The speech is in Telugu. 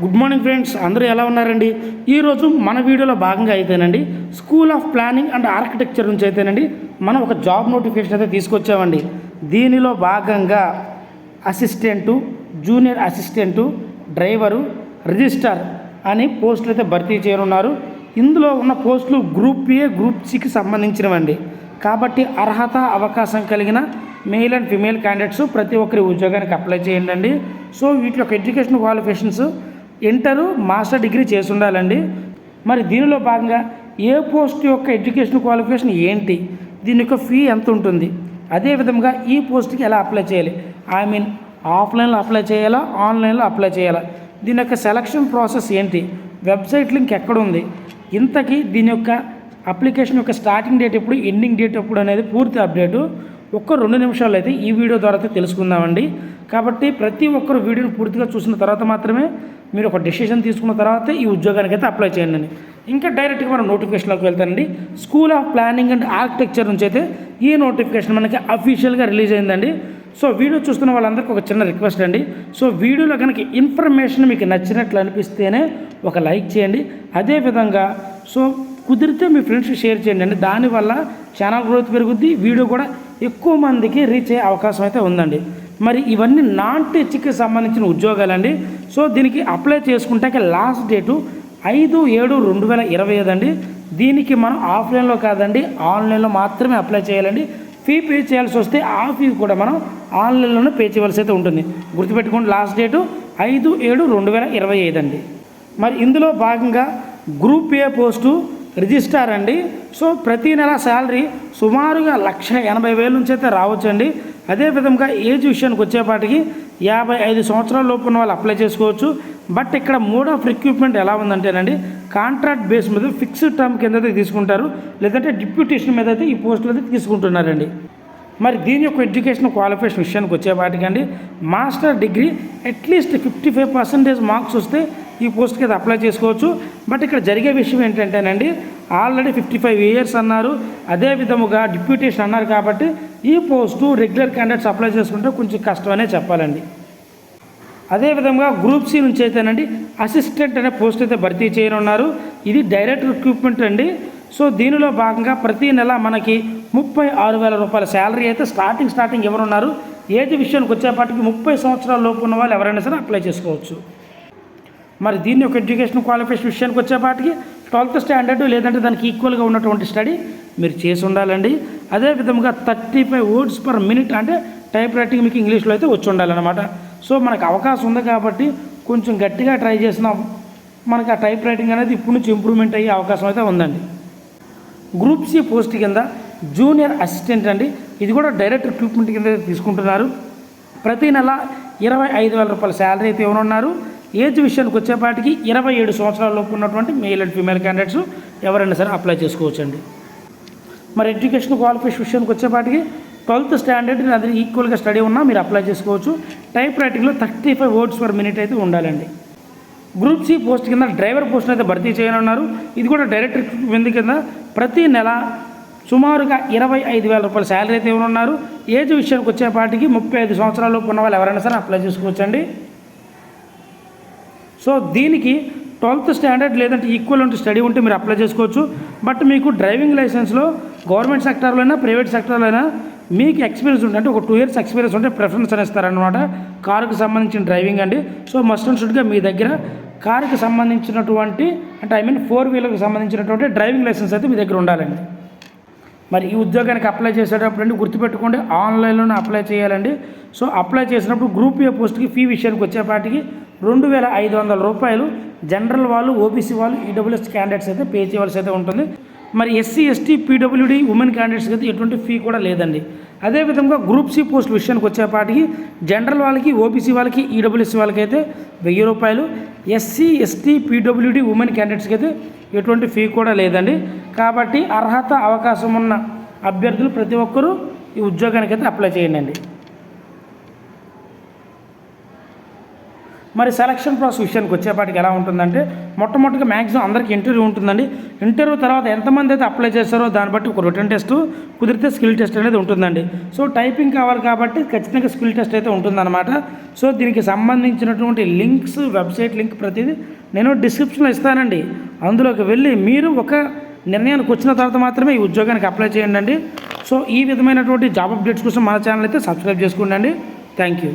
గుడ్ మార్నింగ్ ఫ్రెండ్స్ అందరూ ఎలా ఉన్నారండి? ఈరోజు మన వీడియోలో భాగంగా అయితేనండి school of planning and architecture నుంచి అయితేనండి మనం ఒక జాబ్ నోటిఫికేషన్ అయితే తీసుకొచ్చామండి. దీనిలో భాగంగా assistant junior assistant driver registrar అని పోస్టులు అయితే భర్తీ చేయనున్నారు. ఇందులో ఉన్న పోస్టులు గ్రూప్ ఏ గ్రూప్ సికి సంబంధించినవండి. కాబట్టి అర్హత అవకాశం కలిగిన మేల్ అండ్ ఫిమేల్ క్యాండిడేట్స్ ప్రతి ఒక్కరి ఉద్యోగానికి అప్లై చేయండి అండి సో వీటి యొక్క education qualifications inter master degree చేసి ఉండాలండి మరి దీనిలో భాగంగా ఏ పోస్ట్ యొక్క ఎడ్యుకేషన్ క్వాలిఫికేషన్ ఏంటి? దీని యొక్క ఫీ ఎంత ఉంటుంది అదేవిధంగా ఈ పోస్ట్కి ఎలా అప్లై చేయాలి? ఐ మీన్ ఆఫ్లైన్లో అప్లై చేయాలా? ఆన్లైన్లో అప్లై చేయాలా? దీని యొక్క సెలక్షన్ ప్రాసెస్ ఏంటి? వెబ్సైట్ లింక్ ఎక్కడ ఉంది ఇంతకీ దీని యొక్క అప్లికేషన్ యొక్క స్టార్టింగ్ డేట్ ఎప్పుడు? ఎండింగ్ డేట్ ఎప్పుడు అనేది పూర్తి అప్డేటు. ఒక్క రెండు నిమిషాలు అయితే ఈ వీడియో ద్వారా అయితే తెలుసుకుందామండి. కాబట్టి ప్రతి ఒక్కరు వీడియోని పూర్తిగా చూసిన తర్వాత మాత్రమే మీరు ఒక డెసిషన్ తీసుకున్న తర్వాత ఈ ఉద్యోగానికి అయితే అప్లై చేయండి అండి ఇంకా డైరెక్ట్గా మనం నోటిఫికేషన్లోకి వెళ్తానండి. School of planning and architecture నుంచి అయితే ఈ నోటిఫికేషన్ మనకి అఫీషియల్గా రిలీజ్ అయిందండి. సో వీడియో చూస్తున్న వాళ్ళందరికీ ఒక చిన్న రిక్వెస్ట్ అండి. సో వీడియోలో కనుక ఇన్ఫర్మేషన్ మీకు నచ్చినట్లు అనిపిస్తేనే ఒక లైక్ చేయండి. అదేవిధంగా సో కుదిరితే మీ ఫ్రెండ్స్కి షేర్ చేయండి అండి. దానివల్ల ఛానల్ గ్రోత్ పెరుగుద్ది వీడియో కూడా ఎక్కువ మందికి రీచ్ అయ్యే అవకాశం అయితే ఉందండి. మరి ఇవన్నీ నాన్ టెచ్కి సంబంధించిన ఉద్యోగాలండి. సో దీనికి అప్లై చేసుకుంటాక లాస్ట్ డేటు ఐదు ఏడు రెండు వేల ఇరవై ఐదు అండి. దీనికి మనం ఆఫ్లైన్లో కాదండి ఆన్లైన్లో మాత్రమే అప్లై చేయాలండి. ఫీ పే చేయాల్సి వస్తే ఆ ఫీ కూడా మనం ఆన్లైన్లోనే పే చేయవలసి అయితే ఉంటుంది. గుర్తుపెట్టుకోండి లాస్ట్ డేటు ఐదు ఏడు రెండు వేల ఇరవై ఐదు అండి. మరి ఇందులో భాగంగా గ్రూప్ ఏ పోస్టు రిజిస్టార్ అండి. సో ప్రతి నెల శాలరీ సుమారుగా లక్ష ఎనభై వేల నుంచి అయితే రావచ్చండి. అదేవిధంగా ఏజ్ విషయానికి వచ్చేపాటికి యాభై ఐదు సంవత్సరాల లోపు ఉన్న వాళ్ళు అప్లై చేసుకోవచ్చు. బట్ ఇక్కడ మోడ్ ఆఫ్ రిక్రూట్మెంట్ ఎలా ఉందంటేనండి కాంట్రాక్ట్ బేస్ మీద ఫిక్స్డ్ టర్మ్ కింద అయితే తీసుకుంటారు. లేదంటే డిప్యూటేషన్ మీద అయితే ఈ పోస్టులు అయితే తీసుకుంటున్నారండి. మరి దీని యొక్క ఎడ్యుకేషన్ క్వాలిఫికేషన్ విషయానికి వచ్చేపాటికండి master degree at least fifty five percentage marks వస్తే ఈ పోస్ట్కి అయితే అప్లై చేసుకోవచ్చు. బట్ ఇక్కడ జరిగే విషయం ఏంటంటేనండి ఆల్రెడీ ఫిఫ్టీ ఫైవ్ ఇయర్స్ అన్నారు. అదే విధముగా డిప్యూటేషన్ అన్నారు కాబట్టి ఈ పోస్టు రెగ్యులర్ క్యాండిడేట్స్ అప్లై చేసుకుంటే కొంచెం కష్టమనే చెప్పాలండి. అదేవిధంగా గ్రూప్ సి నుంచి అయితేనండి అసిస్టెంట్ అనే పోస్ట్ అయితే భర్తీ చేయనున్నారు. ఇది డైరెక్ట్ రిక్రూట్మెంట్ అండి. సో దీనిలో భాగంగా ప్రతి నెల మనకి ముప్పై ఆరు వేల రూపాయల శాలరీ అయితే స్టార్టింగ్ స్టార్టింగ్ ఎవరున్నారు ఏజ్ విషయానికి వచ్చేపాటికి ముప్పై సంవత్సరాల లోపు ఉన్న వాళ్ళు ఎవరైనా సరే అప్లై చేసుకోవచ్చు. మరి దీన్ని ఒక ఎడ్యుకేషన్ క్వాలిఫికేషన్ విషయానికి వచ్చేపాటికి ట్వెల్త్ స్టాండర్డ్ లేదంటే దానికి ఈక్వల్గా ఉన్నటువంటి స్టడీ మీరు చేసి ఉండాలండి. అదేవిధంగా thirty five words per minute అంటే టైప్ రైటింగ్ మీకు ఇంగ్లీష్లో అయితే వచ్చి ఉండాలన్నమాట. సో మనకు అవకాశం ఉంది కాబట్టి కొంచెం గట్టిగా ట్రై చేసిన మనకు ఆ టైప్ రైటింగ్ అనేది ఇప్పుడు నుంచి ఇంప్రూవ్మెంట్ అయ్యే అవకాశం అయితే ఉందండి. గ్రూప్ సి పోస్ట్ కింద జూనియర్ అసిస్టెంట్ అండి. ఇది కూడా డైరెక్ట్ రిక్రూట్మెంట్ కింద తీసుకుంటున్నారు. ప్రతి నెల ఇరవై ఐదు వేల రూపాయల శాలరీ అయితే ఇవ్వనున్నారు. ఏజ్ విషయానికి వచ్చేపాటికి ఇరవై ఏడు సంవత్సరాలలోపు ఉన్నటువంటి మెయిల్ అండ్ ఫీమేల్ క్యాండిడేట్స్ ఎవరైనా సరే అప్లై చేసుకోవచ్చండి. మరి ఎడ్యుకేషన్ క్వాలిఫికేషన్ విషయానికి వచ్చేపాటికి ట్వెల్త్ స్టాండర్డ్ అది ఈక్వల్గా స్టడీ ఉన్నా మీరు అప్లై చేసుకోవచ్చు. Type రైటింగ్లో thirty five words per minute అయితే ఉండాలండి. గ్రూప్ సి పోస్ట్ కింద డ్రైవర్ పోస్ట్ అయితే భర్తీ చేయనున్నారు ఇది కూడా డైరెక్ట్ రిక్రూట్మెంట్ కింద ప్రతి నెల సుమారుగా ఇరవై ఐదు వేల రూపాయల శాలరీ అయితే ఇవ్వనున్నారు. ఏజ్ విషయానికి వచ్చేపాటికి ముప్పై ఐదు సంవత్సరాల ఉన్న వాళ్ళు ఎవరైనా సరే అప్లై చేసుకోవచ్చండి. సో దీనికి ట్వెల్త్ స్టాండర్డ్ లేదంటే ఈక్వల్ ఉంటే స్టడీ ఉంటే మీరు అప్లై చేసుకోవచ్చు. బట్ మీకు డ్రైవింగ్ లైసెన్స్లో గవర్నమెంట్ సెక్టార్లో అయినా ప్రైవేట్ సెక్టార్లో అయినా మీకు ఎక్స్పీరియన్స్ ఉంటే అంటే ఒక టూ ఇయర్స్ ఎక్స్పీరియన్స్ ఉంటే ప్రిఫరెన్స్ అనేస్తారనమాట కారుకు సంబంధించిన డ్రైవింగ్ అండి. సో మస్ట్ అండ్ షుడ్గా మీ దగ్గర కారుకు సంబంధించినటువంటి అంటే ఐ మీన్ ఫోర్ వీలర్కి సంబంధించినటువంటి డ్రైవింగ్ లైసెన్స్ అయితే మీ దగ్గర ఉండాలండి. మరి ఈ ఉద్యోగానికి అప్లై చేసేటప్పుడు అండి గుర్తుపెట్టుకోండి ఆన్లైన్లోనే అప్లై చేయాలండి. సో అప్లై చేసినప్పుడు గ్రూప్ ఏ పోస్ట్కి ఫీ విషయానికి వచ్చేపాటికి రెండు వేల ఐదు వందల రూపాయలు జనరల్ వాళ్ళు ఓబీసీ వాళ్ళు ఈడబ్ల్యూఎస్ క్యాండిడేట్స్ అయితే పే చేయవలసి అయితే ఉంటుంది. మరి ఎస్సీ ఎస్టీ పీడబ్ల్యూడీ ఉమెన్ క్యాండిడేట్స్కి అయితే ఎటువంటి ఫీ కూడా లేదండి. అదేవిధంగా గ్రూప్ సి పోస్ట్ విషయానికి వచ్చేపాటికి జనరల్ వాళ్ళకి ఓబీసీ వాళ్ళకి ఈడబ్ల్యూఎస్సీ వాళ్ళకి అయితే వెయ్యి రూపాయలు ఎస్సీ ఎస్టీ పీడబ్ల్యూడీ ఉమెన్ క్యాండిడేట్స్కి అయితే ఎటువంటి ఫీ కూడా లేదండి. కాబట్టి అర్హత అవకాశం ఉన్న అభ్యర్థులు ప్రతి ఒక్కరూ ఈ ఉద్యోగానికైతే అప్లై చేయండి మరి సెలక్షన్ ప్రాసెస్ విషయానికి వచ్చేపాటికి ఎలా ఉంటుందంటే మొట్టమొదటిగా మ్యాక్సిమం అందరికీ ఇంటర్వ్యూ ఉంటుందండి. ఇంటర్వ్యూ తర్వాత ఎంతమంది అయితే అప్లై చేస్తారో దాన్ని బట్టి ఒక రిటర్న్ టెస్ట్ కుదిరితే స్కిల్ టెస్ట్ అనేది ఉంటుందండి. సో టైపింగ్ కావాలి కాబట్టి ఖచ్చితంగా స్కిల్ టెస్ట్ అయితే ఉంటుందన్నమాట. సో దీనికి సంబంధించినటువంటి లింక్స్ వెబ్సైట్ లింక్ ప్రతిదీ నేను డిస్క్రిప్షన్లో ఇస్తానండి. అందులోకి వెళ్ళి మీరు ఒక నిర్ణయానికి వచ్చిన తర్వాత మాత్రమే ఈ ఉద్యోగానికి అప్లై చేయండి సో ఈ విధమైనటువంటి జాబ్ అప్డేట్స్ కోసం మన ఛానల్ అయితే సబ్స్క్రైబ్ చేసుకోండి థ్యాంక్ యూ